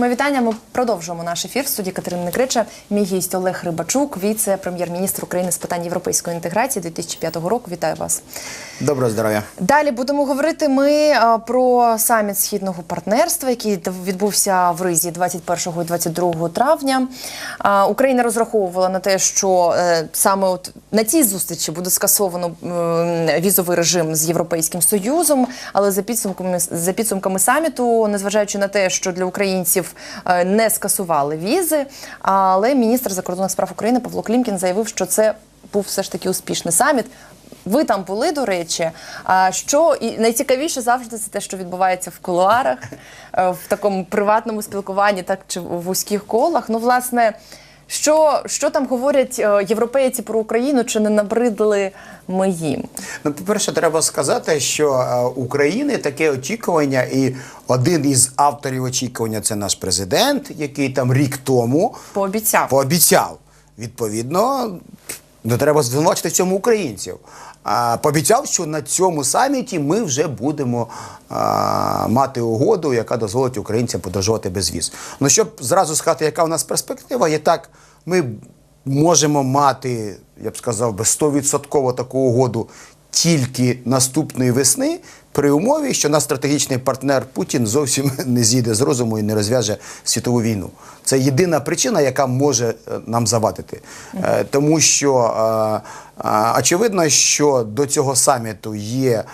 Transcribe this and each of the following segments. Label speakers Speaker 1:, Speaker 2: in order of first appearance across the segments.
Speaker 1: Ми вітання. Ми продовжуємо наш ефір в студії Катерини Некрича. Мій гість Олег Рибачук, віце-прем'єр-міністр України з питань європейської інтеграції 2005 року. Вітаю вас.
Speaker 2: Доброго здоров'я.
Speaker 1: Далі будемо говорити ми е, про саміт східного партнерства, який відбувся в Ризі 21 і 22 травня. Е, Україна розраховувала на те, що е, саме от на цій зустрічі буде скасовано візовий режим з Європейським Союзом, але за підсумками за підсумками саміту, незважаючи на те, що для українців е, не скасували візи, але міністр закордонних справ України Павло Клімкін заявив, що це був все ж таки успішний саміт. Ви там були, до речі. А що і найцікавіше завжди це те, що відбувається в кулуарах, е, в такому приватному спілкуванні, так чи в вузьких колах. Ну, власне, що, що там говорять е, європейці про Україну, чи не набридли ми їм?
Speaker 2: Ну, по-перше, треба сказати, що е, України таке очікування, і один із авторів очікування це наш президент, який там рік тому
Speaker 1: Пообіцяв.
Speaker 2: пообіцяв. Відповідно, не треба звинувачити в цьому українців. А, пообіцяв, що на цьому саміті ми вже будемо а, мати угоду, яка дозволить українцям подорожувати без віз. Ну, щоб зразу сказати, яка у нас перспектива, є так, ми можемо мати, я б сказав, би 100% таку угоду тільки наступної весни. При умові, що наш стратегічний партнер Путін зовсім не зійде з розуму і не розв'яже світову війну. Це єдина причина, яка може е, нам завадити. Е, Тому що е, очевидно, що до цього саміту є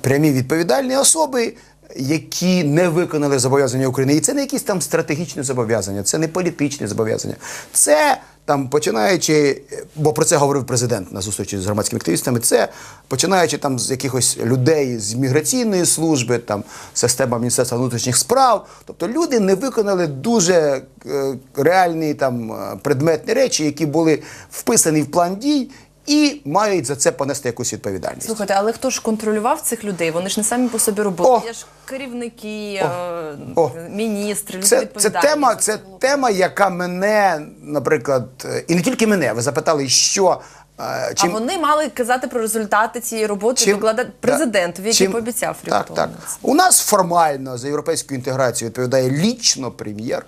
Speaker 2: прямі відповідальні особи, які не виконали зобов'язання України. І це не якісь там стратегічні зобов'язання, це не політичні зобов'язання. Це там починаючи, бо про це говорив президент на зустрічі з громадськими активістами. Це починаючи там з якихось людей з міграційної служби, там система Міністерства внутрішніх справ. Тобто люди не виконали дуже е, реальні там е, предметні речі, які були вписані в план дій. І мають за це понести якусь відповідальність.
Speaker 1: Слухайте, але хто ж контролював цих людей? Вони ж не самі по собі робили.
Speaker 2: О!
Speaker 1: Є ж керівники,
Speaker 2: О!
Speaker 1: е,
Speaker 2: О!
Speaker 1: міністри, люди
Speaker 2: Це, це тема, це тема, яка мене, наприклад, е, і не тільки мене. Ви запитали, що е, чим
Speaker 1: А вони мали казати про результати цієї роботи,
Speaker 2: Чим-
Speaker 1: докладати президентові,
Speaker 2: Да.
Speaker 1: який
Speaker 2: Чим-
Speaker 1: пообіцяв
Speaker 2: Так, так. У нас формально за європейську інтеграцію відповідає лічно прем'єр.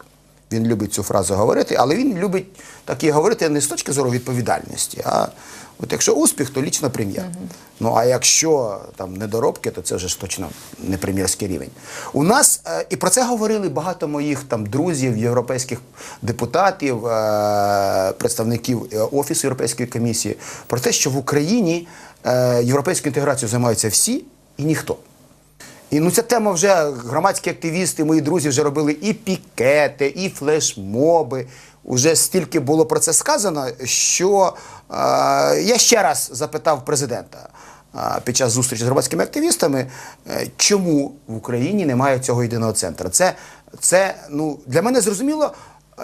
Speaker 2: Він любить цю фразу говорити, але він любить так і говорити не з точки зору відповідальності, а от якщо успіх, то лічно прем'єр. Ну а якщо там недоробки, то це вже ж точно не прем'єрський рівень. У нас е, і про це говорили багато моїх там друзів, європейських депутатів, е, представників е, офісу Європейської комісії, про те, що в Україні е, європейською інтеграцією займаються всі і ніхто. І ну ця тема вже громадські активісти, мої друзі вже робили і пікети, і флешмоби. Уже стільки було про це сказано, що е, я ще раз запитав президента е, під час зустрічі з громадськими активістами, е, чому в Україні немає цього єдиного центру. Це, це ну, для мене зрозуміло,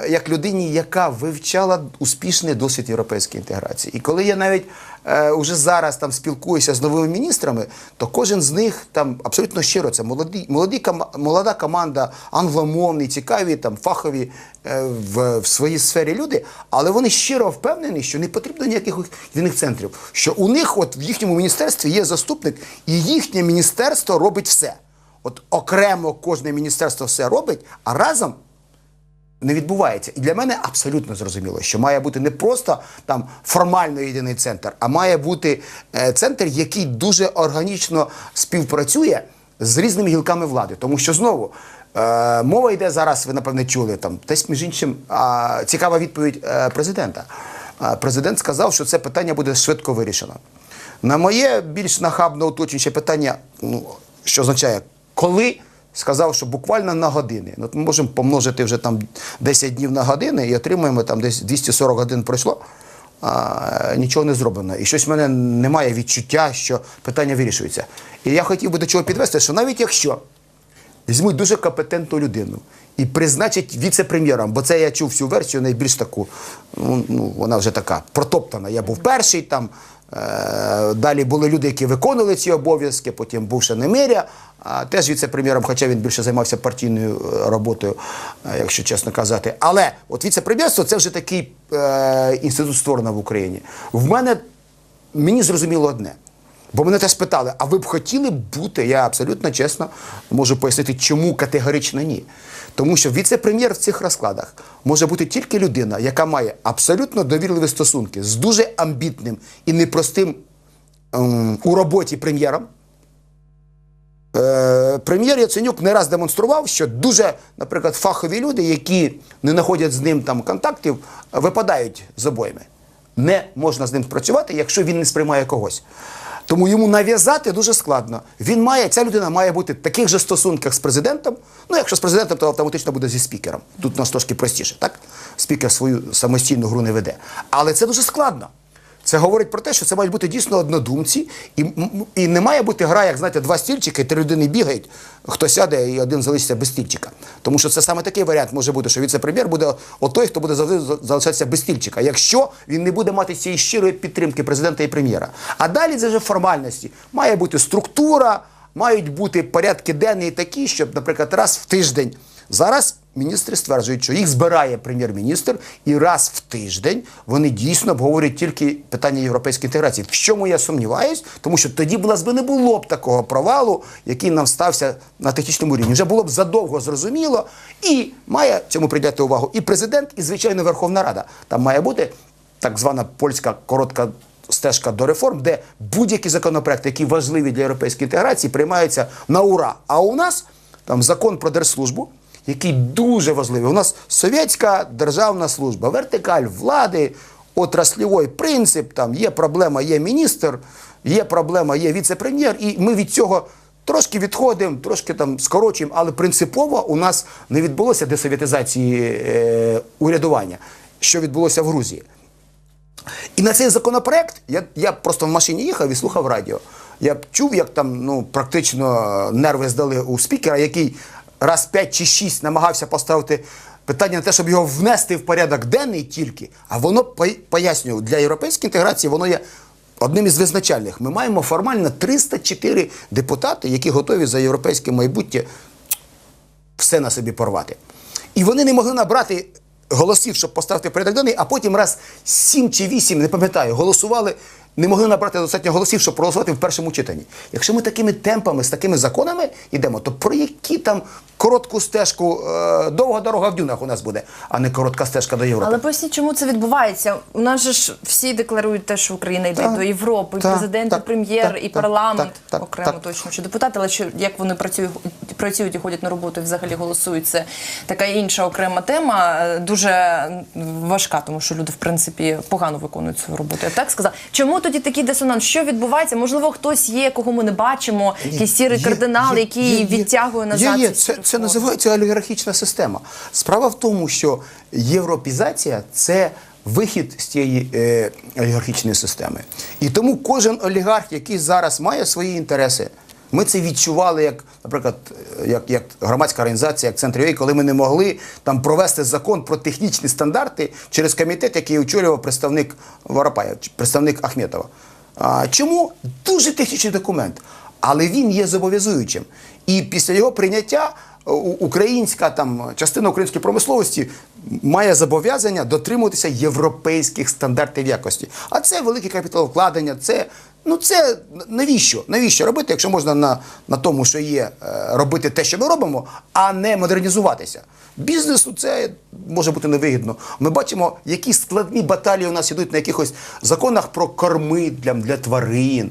Speaker 2: як людині, яка вивчала успішний досвід європейської інтеграції. І коли я навіть е, уже зараз там спілкуюся з новими міністрами, то кожен з них там абсолютно щиро це молоді, молоді молода команда, англомовні, цікаві, там фахові е, в, в своїй сфері люди, але вони щиро впевнені, що не потрібно ніяких єдиних центрів. Що у них, от в їхньому міністерстві, є заступник, і їхнє міністерство робить все. От окремо кожне міністерство все робить, а разом не відбувається. І для мене абсолютно зрозуміло, що має бути не просто там формально єдиний центр, а має бути е, центр, який дуже органічно співпрацює з різними гілками влади. Тому що знову е, мова йде зараз, ви напевне чули там, десь між іншим цікава відповідь е, президента. Президент сказав, що це питання буде швидко вирішено. На моє більш нахабно уточнююче питання, ну, що означає, коли сказав, що буквально на години. От ми можемо помножити вже там 10 днів на години і отримуємо там десь 240 годин пройшло, а нічого не зроблено. І щось в мене немає відчуття, що питання вирішується. І я хотів би до чого підвести, що навіть якщо візьмуть дуже компетентну людину і призначать віце-прем'єром, бо це я чув всю версію, найбільш таку, ну, ну вона вже така протоптана. Я був перший там. Е, Далі були люди, які виконували ці обов'язки, потім був ще Немиря, теж віце-прем'єром, хоча він більше займався партійною е, роботою, е, якщо чесно казати. Але от віце-прем'єрство це вже такий е, інститут створено в Україні. В мене мені зрозуміло одне. Бо мене теж питали, а ви б хотіли бути? Я абсолютно чесно можу пояснити, чому категорично ні. Тому що віце-прем'єр в цих розкладах може бути тільки людина, яка має абсолютно довірливі стосунки з дуже амбітним і непростим ем, у роботі прем'єром. Е, прем'єр Яценюк не раз демонстрував, що дуже, наприклад, фахові люди, які не знаходять з ним там контактів, випадають з обоями. Не можна з ним працювати, якщо він не сприймає когось. Тому йому нав'язати дуже складно. Він має, ця людина має бути в таких же стосунках з президентом. Ну, якщо з президентом, то автоматично буде зі спікером. Тут у нас трошки простіше, так? Спікер свою самостійну гру не веде. Але це дуже складно. Це говорить про те, що це мають бути дійсно однодумці, і, і не має бути гра, як знаєте, два стільчики, три людини бігають, хто сяде і один залишиться без стільчика. Тому що це саме такий варіант може бути, що віце-прем'єр буде отой, хто буде завжди залишатися без стільчика, якщо він не буде мати цієї щирої підтримки президента і прем'єра. А далі це вже формальності. Має бути структура, мають бути порядки денні такі, щоб, наприклад, раз в тиждень. Зараз міністри стверджують, що їх збирає прем'єр-міністр, і раз в тиждень вони дійсно обговорюють тільки питання європейської інтеграції. В чому я сумніваюсь, тому що тоді б нас би не було б такого провалу, який нам стався на технічному рівні. Вже було б задовго зрозуміло, і має цьому приділяти увагу і президент, і звичайно Верховна Рада. Там має бути так звана польська коротка. Стежка до реформ, де будь-які законопроекти, які важливі для європейської інтеграції, приймаються на ура. А у нас там закон про держслужбу, який дуже важливий. У нас совєтська державна служба, вертикаль влади, отраслівий принцип, там є проблема, є міністр, є проблема, є віце-прем'єр, і ми від цього трошки відходимо, трошки там скорочуємо, але принципово у нас не відбулося десовєтизації е, урядування, що відбулося в Грузії. І на цей законопроект я, я просто в машині їхав і слухав радіо. Я чув, як там ну, практично нерви здали у спікера, який раз 5 чи 6 намагався поставити питання на те, щоб його внести в порядок денний тільки, а воно пояснюю, для європейської інтеграції воно є одним із визначальних. Ми маємо формально 304 депутати, які готові за європейське майбутнє все на собі порвати. І вони не могли набрати голосів, щоб поставити порядок денний, а потім раз сім чи вісім, не пам'ятаю, голосували, не могли набрати достатньо голосів, щоб проголосувати в першому читанні. Якщо ми такими темпами, з такими законами йдемо, то про які там коротку стежку, е, довга дорога в дюнах у нас буде, а не коротка стежка до Європи.
Speaker 1: Але поясніть, чому це відбувається? У нас же ж всі декларують те, що Україна йде
Speaker 2: Так,
Speaker 1: до Європи, і президент,
Speaker 2: так,
Speaker 1: і прем'єр,
Speaker 2: так,
Speaker 1: і парламент
Speaker 2: так, так,
Speaker 1: окремо
Speaker 2: так.
Speaker 1: точно чи депутати, але що як вони працюють, працюють і ходять на роботу, і взагалі голосують, це така інша окрема тема, е, дуже важка, тому що люди в принципі погано виконують свою роботу. Я б так сказала. Чому тоді такий дисонанс? Що відбувається? Можливо, хтось є, кого ми не бачимо, якийсь сірий
Speaker 2: Є-
Speaker 1: кардинал,
Speaker 2: є-
Speaker 1: який
Speaker 2: є-
Speaker 1: відтягує назад.
Speaker 2: Є, є. Це, це називається олігархічна система. Справа в тому, що європізація це вихід з цієї е, олігархічної системи. І тому кожен олігарх, який зараз має свої інтереси, ми це відчували, як, наприклад, е, як, як громадська організація, як центр ЮЕ, коли ми не могли там провести закон про технічні стандарти через комітет, який очолював представник Воропаєв, чи представник Ахметова. А, чому? Дуже технічний документ, але він є зобов'язуючим. І після його прийняття українська там частина української промисловості має зобов'язання дотримуватися європейських стандартів якості. А це велике капіталовкладення, це. Ну це навіщо? Навіщо робити, якщо можна на, на тому, що є, е, робити те, що ми робимо, а не модернізуватися? Бізнесу це може бути невигідно. Ми бачимо, які складні баталії у нас ідуть на якихось законах про корми для, для тварин,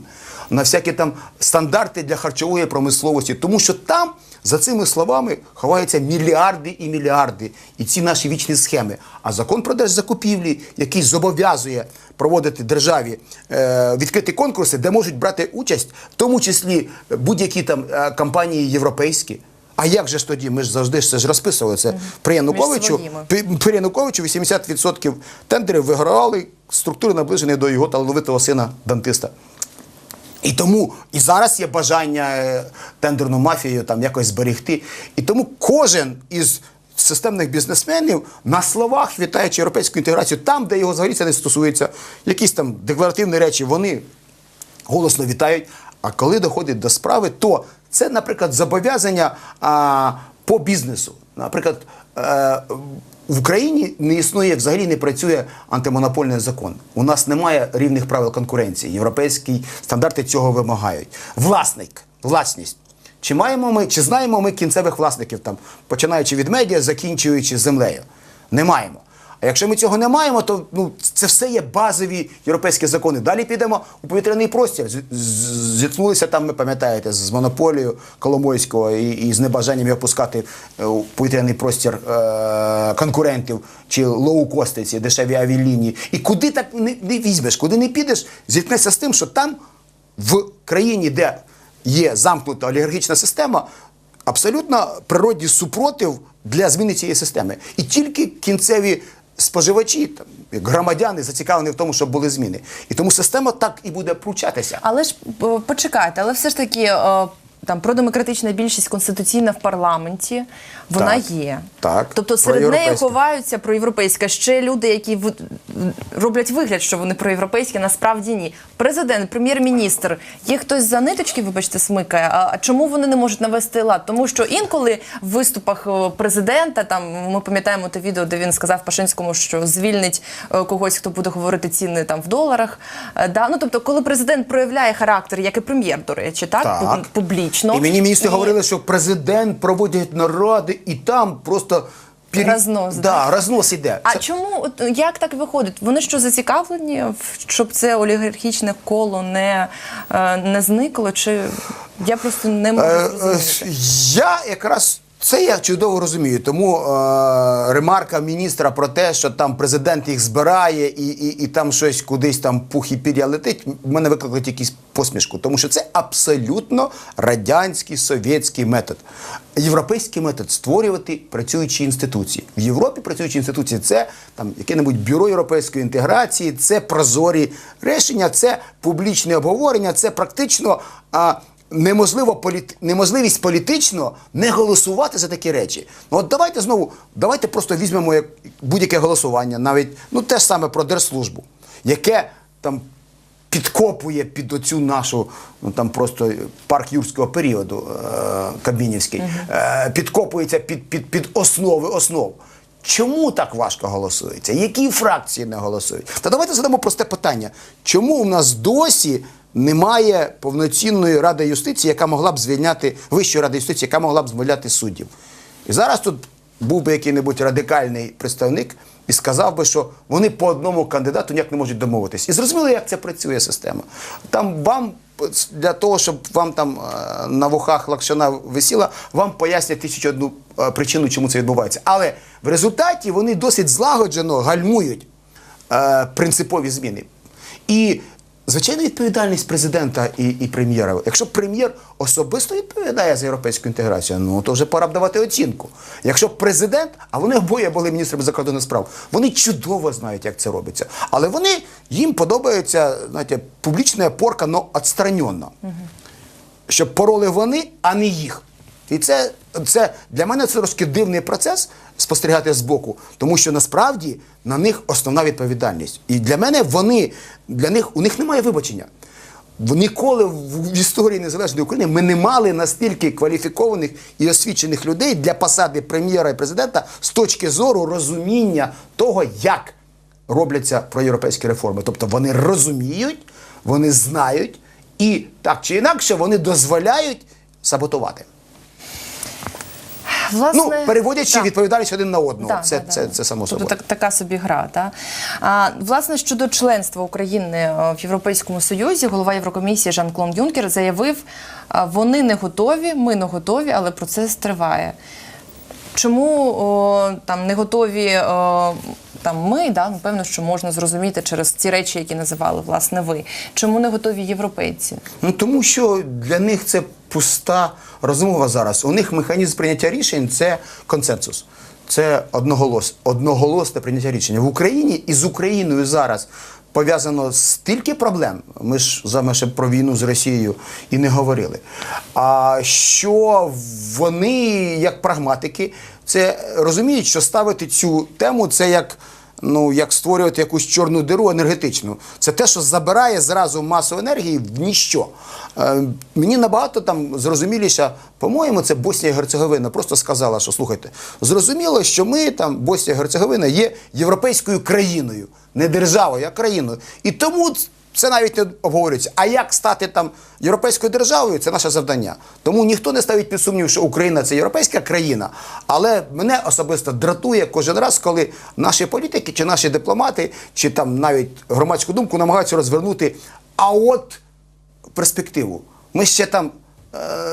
Speaker 2: на всякі там стандарти для харчової промисловості, тому що там за цими словами ховаються мільярди і мільярди, і ці наші вічні схеми. А закон про держзакупівлі, який зобов'язує проводити державі е, відкриті конкурси, де можуть брати участь, в тому числі будь-які там е, компанії європейські. А як же ж тоді? Ми ж завжди ж це ж розписували це при Януковичу. При, при Януковичу 80% тендерів вигравали структури наближені до його талановитого сина Дантиста. І тому і зараз є бажання е, тендерну мафію там якось зберегти. І тому кожен із системних бізнесменів на словах, вітаючи європейську інтеграцію, там, де його взагалі це не стосується, якісь там декларативні речі, вони голосно вітають. А коли доходить до справи, то це, наприклад, зобов'язання по бізнесу. Наприклад, е, В Україні не існує взагалі не працює антимонопольний закон. У нас немає рівних правил конкуренції. Європейські стандарти цього вимагають. Власник, власність. Чи маємо ми, чи знаємо ми кінцевих власників там, починаючи від медіа, закінчуючи землею? Не маємо. А якщо ми цього не маємо, то ну це все є базові європейські закони. Далі підемо у повітряний простір. Зіткнулися там, ви пам'ятаєте, з монополією Коломойського і, і з небажанням його пускати е, у повітряний простір е, конкурентів чи лоукостиці, дешеві авіалінії. І куди так не, не візьмеш, куди не підеш, зіткнешся з тим, що там в країні, де є замкнута олігархічна система, абсолютно природній супротив для зміни цієї системи. І тільки кінцеві споживачі, там, громадяни, зацікавлені в тому, щоб були зміни. І тому система так і буде пручатися.
Speaker 1: Але ж е, почекайте, але все ж таки. Там продемократична більшість конституційна в парламенті, вона
Speaker 2: Так.
Speaker 1: є.
Speaker 2: Так.
Speaker 1: Тобто серед неї ховаються проєвропейська. Ще люди, які в- роблять вигляд, що вони проєвропейські, насправді ні. Президент, прем'єр-міністр, є хтось за ниточки, вибачте, смикає. А чому вони не можуть навести лад? Тому що інколи в виступах е, президента, там ми пам'ятаємо те відео, де він сказав Пашинському, що звільнить е, когось, хто буде говорити ціни там в доларах. Е, Да? Ну тобто, коли президент проявляє характер, як і прем'єр, до речі, так,
Speaker 2: Так.
Speaker 1: Пу- публічно.
Speaker 2: І мені міністри
Speaker 1: І-
Speaker 2: говорили, що президент проводить наради, і там просто пір...
Speaker 1: Рознос,
Speaker 2: да,
Speaker 1: так?
Speaker 2: рознос іде.
Speaker 1: А
Speaker 2: Це-
Speaker 1: чому от як так виходить? Вони що зацікавлені, щоб це олігархічне коло не, е, не зникло? Чи я просто не можу
Speaker 2: Е,
Speaker 1: зрозуміти?
Speaker 2: е, Я якраз це я чудово розумію. Тому е, ремарка міністра про те, що там президент їх збирає і, і, і там щось кудись там пух і пір'я летить, в мене викликає якусь посмішку, тому що це абсолютно радянський совєтський метод. Європейський метод створювати працюючі інституції. В Європі працюючі інституції це там яке-небудь бюро європейської інтеграції, це прозорі рішення, це публічне обговорення, це практично. А, неможливо політ... неможливість політично не голосувати за такі речі. Ну от давайте знову, давайте просто візьмемо як будь-яке голосування, навіть ну те ж саме про держслужбу, яке там підкопує під оцю нашу ну там просто парк юрського періоду е- Кабмінівський, е- підкопується під, під, під основи основ. Чому так важко голосується? Які фракції не голосують? Та давайте задамо просте питання: чому у нас досі немає повноцінної ради юстиції, яка могла б звільняти Вищої ради юстиції, яка могла б звільняти суддів? І зараз тут був би який-небудь радикальний представник і сказав би, що вони по одному кандидату ніяк не можуть домовитись. І зрозуміло, як це працює система. Там вам для того, щоб вам там е, на вухах лакшина висіла, вам пояснять тисячу одну е, причину, чому це відбувається. Але в результаті вони досить злагоджено гальмують е, принципові зміни. І звичайно відповідальність президента і, і прем'єра. Якщо прем'єр особисто відповідає за європейську інтеграцію, ну то вже пора б давати оцінку. Якщо президент, а вони обоє були міністрами закордонних справ, вони чудово знають, як це робиться. Але вони їм подобається знаєте, публічна порка, но відстраненно. Щоб пороли вони, а не їх. І це, це для мене це трошки дивний процес спостерігати збоку, тому що насправді на них основна відповідальність. І для мене вони, для них у них немає вибачення. Ніколи в історії незалежної України ми не мали настільки кваліфікованих і освічених людей для посади прем'єра і президента з точки зору розуміння того, як робляться проєвропейські реформи. Тобто вони розуміють, вони знають, і так чи інакше вони дозволяють саботувати.
Speaker 1: Власне,
Speaker 2: ну, переводячи
Speaker 1: так.
Speaker 2: відповідальність один на одного.
Speaker 1: Да,
Speaker 2: це,
Speaker 1: да,
Speaker 2: це,
Speaker 1: да.
Speaker 2: це, само
Speaker 1: тобто,
Speaker 2: собою.
Speaker 1: так, така собі гра. Та? А, власне, щодо членства України е, в Європейському Союзі, голова Єврокомісії Жан-Клон Юнкер заявив, вони не готові, ми не готові, але процес триває. Чому о, там не готові о, там ми, да, напевно, що можна зрозуміти через ці речі, які називали власне ви. Чому не готові європейці?
Speaker 2: Ну тому що для них це пуста розмова зараз. У них механізм прийняття рішень це консенсус. Це одноголос, одноголосне прийняття рішення. В Україні і з Україною зараз пов'язано стільки проблем. Ми ж з вами ще про війну з Росією і не говорили. А що вони, як прагматики, це розуміють, що ставити цю тему це як. Ну як створювати якусь чорну диру енергетичну. Це те, що забирає зразу масу енергії в ніщо. Е, мені набагато там зрозуміліше, по-моєму, це Боснія і Герцеговина просто сказала, що слухайте, зрозуміло, що ми там, Боснія і Герцеговина, є європейською країною, не державою, а країною. І тому це навіть не обговорюється. А як стати там європейською державою, це наше завдання. Тому ніхто не ставить під сумнів, що Україна це європейська країна. Але мене особисто дратує кожен раз, коли наші політики, чи наші дипломати, чи там навіть громадську думку намагаються розвернути. А от перспективу. Ми ще там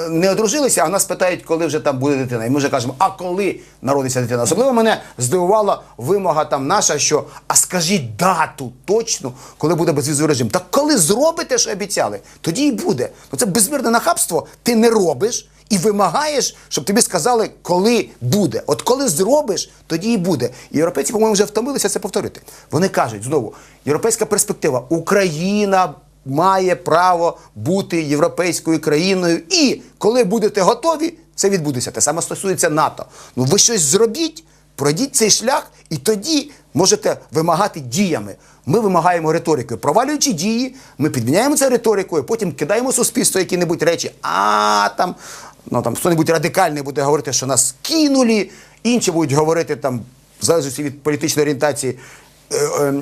Speaker 2: не одружилися, а нас питають, коли вже там буде дитина. І ми вже кажемо, а коли народиться дитина? Особливо мене здивувала вимога там наша, що а скажіть дату точно, коли буде безвізовий режим. Так коли зробите, що обіцяли, тоді і буде. Ну це безмірне нахабство. Ти не робиш. І вимагаєш, щоб тобі сказали, коли буде. От коли зробиш, тоді і буде. І європейці, по-моєму, вже втомилися це повторити. Вони кажуть знову: європейська перспектива, Україна має право бути європейською країною. І коли будете готові, це відбудеться. Те саме стосується НАТО. Ну ви щось зробіть, пройдіть цей шлях, і тоді можете вимагати діями. Ми вимагаємо риторикою. Провалюючи дії, ми підміняємо це риторикою, потім кидаємо суспільство які-небудь речі, а там, ну там хто-небудь радикальний буде говорити, що нас кинули, інші будуть говорити там, в залежності від політичної орієнтації,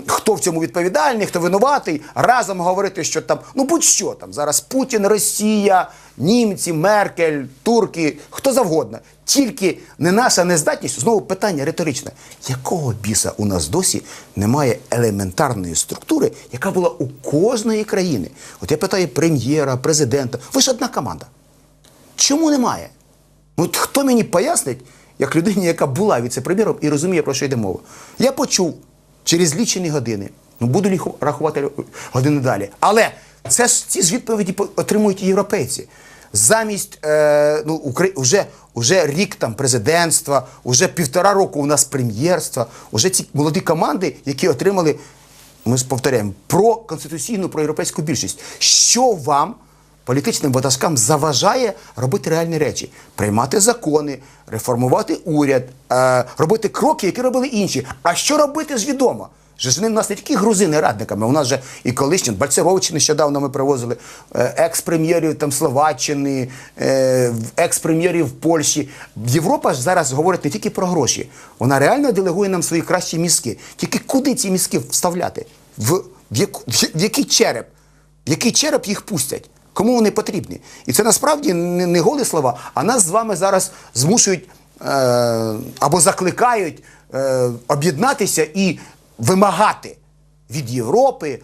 Speaker 2: хто в цьому відповідальний, хто винуватий, разом говорити, що там, ну будь-що там зараз Путін, Росія, німці, Меркель, турки, хто завгодно. Тільки не наша нездатність, знову питання риторичне. Якого біса у нас досі немає елементарної структури, яка була у кожної країни? От я питаю прем'єра, президента. Ви ж одна команда. Чому немає? От хто мені пояснить, як людині, яка була віце-прем'єром і розуміє, про що йде мова? Я почув через лічені години. Ну, буду рахувати години далі. Але це ці ж відповіді отримують і європейці. Замість е, ну, Украї... вже, вже рік там президентства, вже півтора року у нас прем'єрства, вже ці молоді команди, які отримали, ми повторяємо, про конституційну, про європейську більшість. Що вам? Політичним ватажкам заважає робити реальні речі, приймати закони, реформувати уряд, е, робити кроки, які робили інші. А що робити ж відомо? Ж в нас не тільки грузини радниками, у нас же і колишні Бальцеровичі нещодавно ми привозили е, екс-прем'єрів там Словаччини, е, екс-прем'єрів Польщі. Європа ж зараз говорить не тільки про гроші, вона реально делегує нам свої кращі мізки. Тільки куди ці мізки вставляти? В, в, яку- в який череп? В який череп їх пустять? Кому вони потрібні? І це насправді не, голі слова, а нас з вами зараз змушують е, або закликають е, об'єднатися і вимагати від Європи,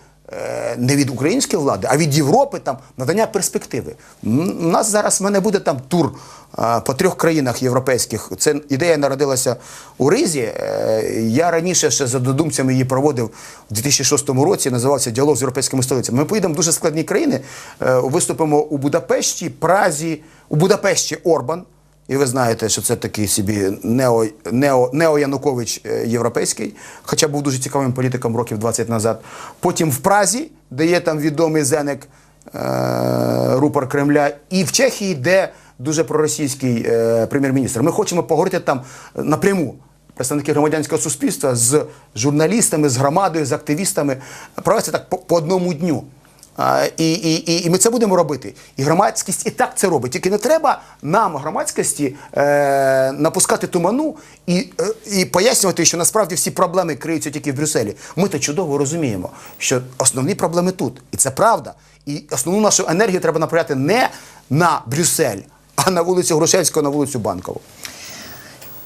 Speaker 2: не від української влади, а від Європи там надання перспективи. У нас зараз в мене буде там тур е, по трьох країнах європейських. Це ідея народилася у Ризі. Е, Я раніше ще за додумцями її проводив у 2006 році. Називався Діалог з європейськими столицями. Ми поїдемо в дуже складні країни. е, Виступимо у Будапешті, Празі, у Будапешті Орбан. І ви знаєте, що це такий собі нео, нео, нео-Янукович е, європейський, хоча був дуже цікавим політиком років 20 назад. Потім в Празі, де є там відомий зенек е, рупор Кремля, і в Чехії, де дуже проросійський е, прем'єр-міністр. Ми хочемо поговорити там напряму. Представники громадянського суспільства з журналістами, з громадою, з активістами провести так по, по одному дню. І, і, і ми це будемо робити. І громадськість і так це робить. Тільки не треба нам, громадськості, е, напускати туману і, е, і пояснювати, що насправді всі проблеми криються тільки в Брюсселі. Ми то чудово розуміємо, що основні проблеми тут. І це правда. І основну нашу енергію треба направляти не на Брюссель, а на вулицю Грушевського, на вулицю Банкову.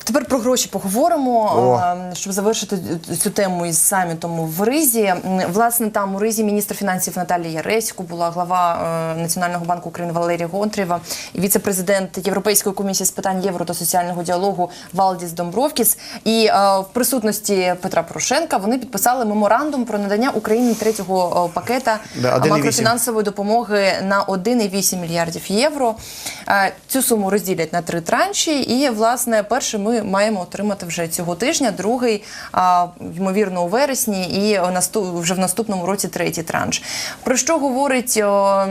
Speaker 1: Тепер про гроші поговоримо,
Speaker 2: О.
Speaker 1: щоб завершити цю тему із самітом в Ризі. Власне, там у Ризі міністр фінансів Наталія Яресько була глава е, Національного банку України Валерія Гонтрєва і віце-президент Європейської комісії з питань євро та соціального діалогу Валдіс Домбровкіс. І е, в присутності Петра Порошенка вони підписали меморандум про надання Україні третього е, пакета
Speaker 2: Да,
Speaker 1: макрофінансової допомоги на 1,8 мільярдів євро. Цю суму розділять на три транші. І власне перший ми ми маємо отримати вже цього тижня. Другий, а, ймовірно, у вересні, і наступ, вже в наступному році третій транш. Про що говорить о,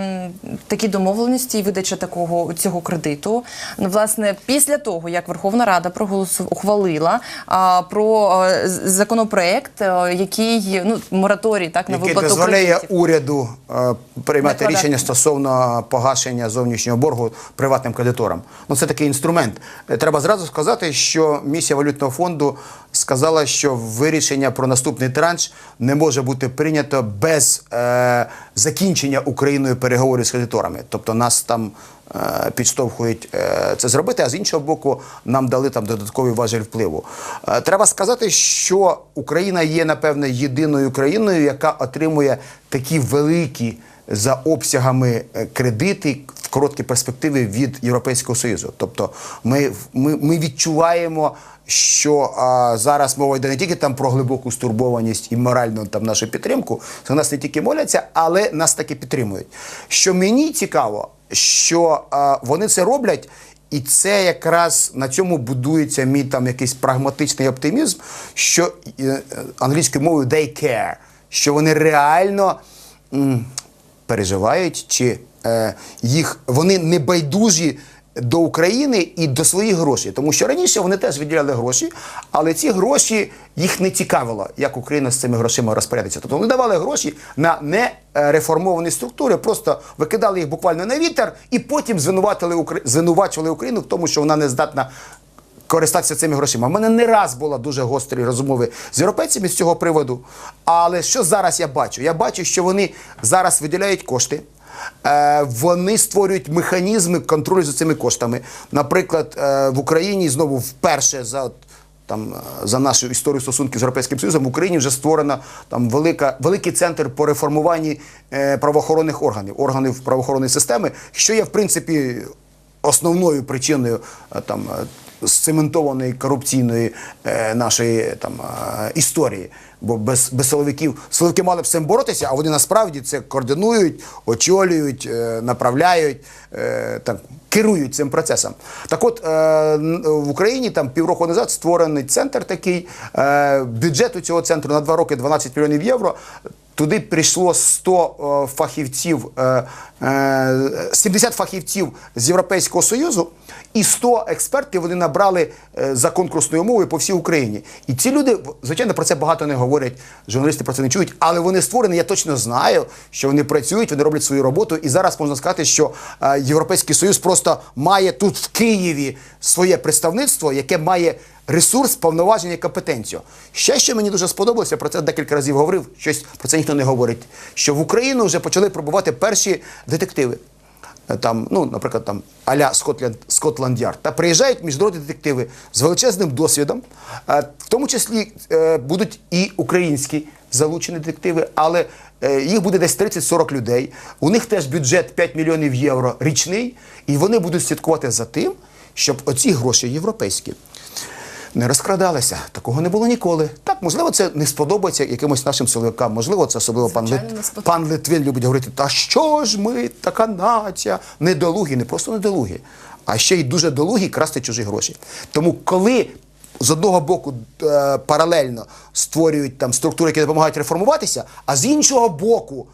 Speaker 1: такі домовленості і видача такого цього кредиту? Ну, власне, після того як Верховна Рада проголосувала ухвалила а, про е, з- законопроект, е, який ну мораторій так на виплату
Speaker 2: дозволяє
Speaker 1: кредитів.
Speaker 2: уряду е, приймати рішення стосовно погашення зовнішнього боргу приватним кредиторам. Ну це такий інструмент. Е, Треба зразу сказати, що місія валютного фонду сказала, що вирішення про наступний транш не може бути прийнято без е, закінчення Україною переговорів з кредиторами. Тобто нас там. е, Підштовхують е, це зробити, а з іншого боку, нам дали там додатковий важель впливу. Е, Треба сказати, що Україна є, напевне, єдиною країною, яка отримує такі великі за обсягами е, кредити в короткій перспективі від Європейського Союзу. Тобто ми, ми, ми відчуваємо, що а, зараз мова йде не тільки там про глибоку стурбованість і моральну там нашу підтримку, що нас не тільки моляться, але нас таки підтримують. Що мені цікаво, що а, вони це роблять. І це якраз на цьому будується мій там якийсь прагматичний оптимізм, що е, е, англійською мовою they care, що вони реально переживають, чи е, їх вони не байдужі до України і до своїх грошей. Тому що раніше вони теж виділяли гроші, але ці гроші їх не цікавило, як Україна з цими грошима розпорядиться. Тобто вони давали гроші на нереформовані структури, просто викидали їх буквально на вітер і потім звинуватили звинувачували Україну в тому, що вона не здатна користатися цими грошима. У мене не раз була дуже гострі розмови з європейцями з цього приводу. Але що зараз я бачу? Я бачу, що вони зараз виділяють кошти. Е, Вони створюють механізми контролю за цими коштами. Наприклад, е, в Україні знову вперше за там е, за нашу історію стосунків з Європейським Союзом в Україні вже створено там велика, великий центр по реформуванні правоохоронних органів, органів правоохоронної системи, що є в принципі основною причиною там сцементованої корупційної е, нашої там е, історії. Бо без, без силовиків силовики мали б з цим боротися, а вони насправді це координують, очолюють, е, направляють, е, так, керують цим процесом. Так от е, в Україні там півроку назад створений центр такий. Е, бюджет у цього центру на два роки 12 мільйонів євро. Туди прийшло 100 е, фахівців, е, е, 70 фахівців з Європейського Союзу, і 100 експертів вони набрали е, за конкурсною мовою по всій Україні. І ці люди, звичайно, про це багато не говорять. Журналісти про це не чують, але вони створені. Я точно знаю, що вони працюють, вони роблять свою роботу. І зараз можна сказати, що е, Європейський Союз просто має тут в Києві своє представництво, яке має ресурс, повноваження і компетенцію. Ще що мені дуже сподобалося, про це декілька разів говорив, щось про це ніхто не говорить. Що в Україну вже почали прибувати перші детективи. Е, Там, ну, наприклад, там Аля Скотленд, Скотланд Ярд. Та приїжджають міжнародні детективи з величезним досвідом, е, в тому числі е, будуть і українські залучені детективи, але їх буде десь 30-40 людей. У них теж бюджет 5 мільйонів євро річний, і вони будуть слідкувати за тим, щоб оці гроші європейські не розкрадалися. Такого не було ніколи. Так, можливо, це не сподобається якимось нашим силовикам. Можливо, це особливо пан, Лит... пан Литвин любить говорити: та що ж ми, така нація, недолугі, не просто недолугі, а ще й дуже долугі красти чужі гроші. Тому коли. З одного боку е, паралельно створюють там структури, які допомагають реформуватися, а з іншого боку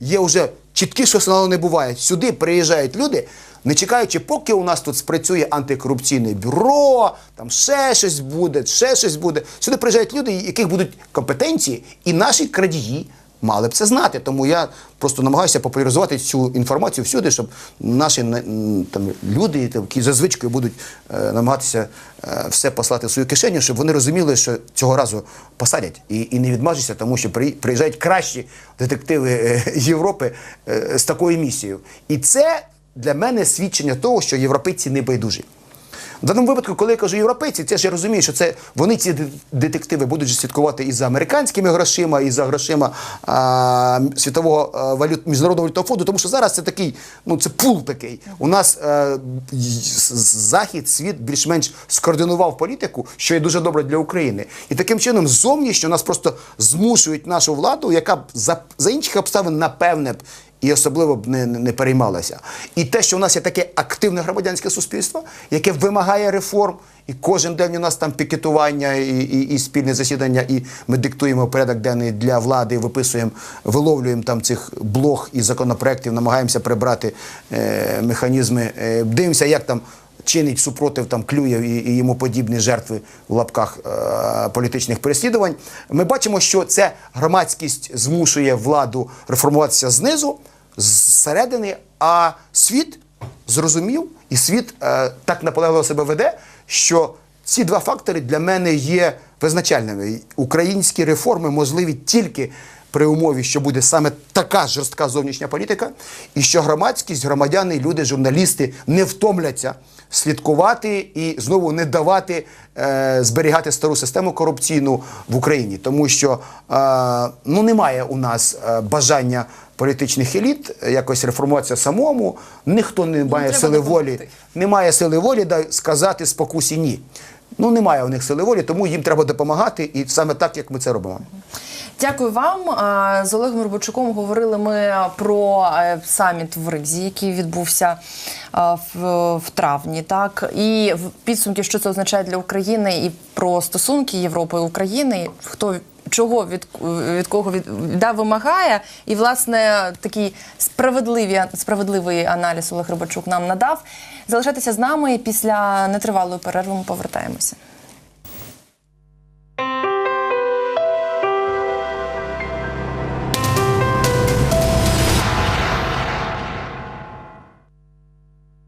Speaker 2: є вже чіткі, що сигналу не буває. Сюди приїжджають люди, не чекаючи, поки у нас тут спрацює антикорупційне бюро, там ще щось буде, ще щось буде. Сюди приїжджають люди, яких будуть компетенції, і наші крадії мали б це знати. Тому я просто намагаюся популяризувати цю інформацію всюди, щоб наші там, люди, які за звичкою будуть е, намагатися е, все послати в свою кишеню, щоб вони розуміли, що цього разу посадять і, і не відмажуться, тому що при- приїжджають кращі детективи е, Європи з такою місією. І це для мене свідчення того, що європейці не байдужі. В даному випадку, коли я кажу європейці, це ж я розумію, що це вони ці детективи будуть слідкувати і за американськими грошима, і за грошима а, світового а, валют міжнародного валютного фонду, тому що зараз це такий, ну це пул такий. У нас е, з- з- захід, світ більш-менш скоординував політику, що є дуже добре для України. І таким чином зовнішньо нас просто змушують нашу владу, яка б за, за інших обставин напевне б і особливо б не, не, переймалася. І те, що в нас є таке активне громадянське суспільство, яке вимагає реформ, і кожен день у нас там пікетування і, і, і спільне засідання, і ми диктуємо порядок денний для влади, виписуємо, виловлюємо там цих блог і законопроєктів, намагаємося прибрати е, механізми. Е, дивимося, як там чинить супротив там Клюєв і, і йому подібні жертви в лапках е, політичних переслідувань. Ми бачимо, що це громадськість змушує владу реформуватися знизу, зсередини, а світ зрозумів, і світ е, так наполегливо себе веде, що ці два фактори для мене є визначальними. Українські реформи можливі тільки при умові, що буде саме така жорстка зовнішня політика, і що громадськість, громадяни, люди, журналісти не втомляться слідкувати і знову не давати е, зберігати стару систему корупційну в Україні, тому що е, ну немає у нас е, бажання політичних еліт якось реформуватися самому. Ніхто не має
Speaker 1: треба
Speaker 2: сили волі,
Speaker 1: допомогти.
Speaker 2: немає сили волі да, сказати спокусі ні. Ну немає у них сили волі, тому їм треба допомагати, і саме так, як ми це робимо.
Speaker 1: Дякую вам. З Олегом Рибачуком говорили ми про е, саміт в Ризі, який відбувся в, в травні. Так і в підсумки, що це означає для України, і про стосунки Європи і України. Хто чого від, від кого від, да, вимагає, і власне такий справедливі, справедливий аналіз Олег Рибачук нам надав. Залишайтеся з нами і після нетривалої перерви ми повертаємося.